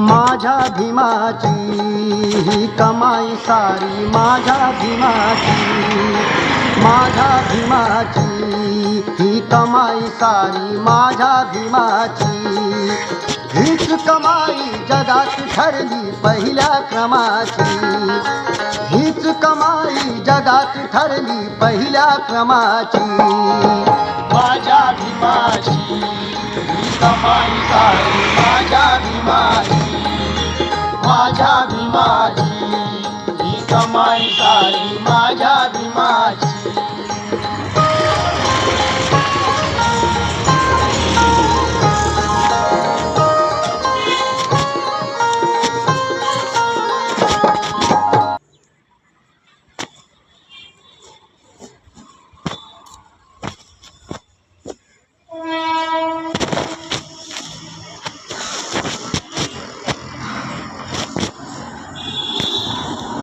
माझ्या भीमाची ही कमाई सारी माझ्या भीमाची माझ्या भीमाची ही कमाई सारी माझ्या भीमाची. हीच कमाई जगात ठरली पहिल्या क्रमाची. जगात ठरली पहिल्या क्रमाची. माझ्या भीमाची कमाई सारी माझ्या भीमाची. माझ्या भीमाची कमाई सारी माझ्या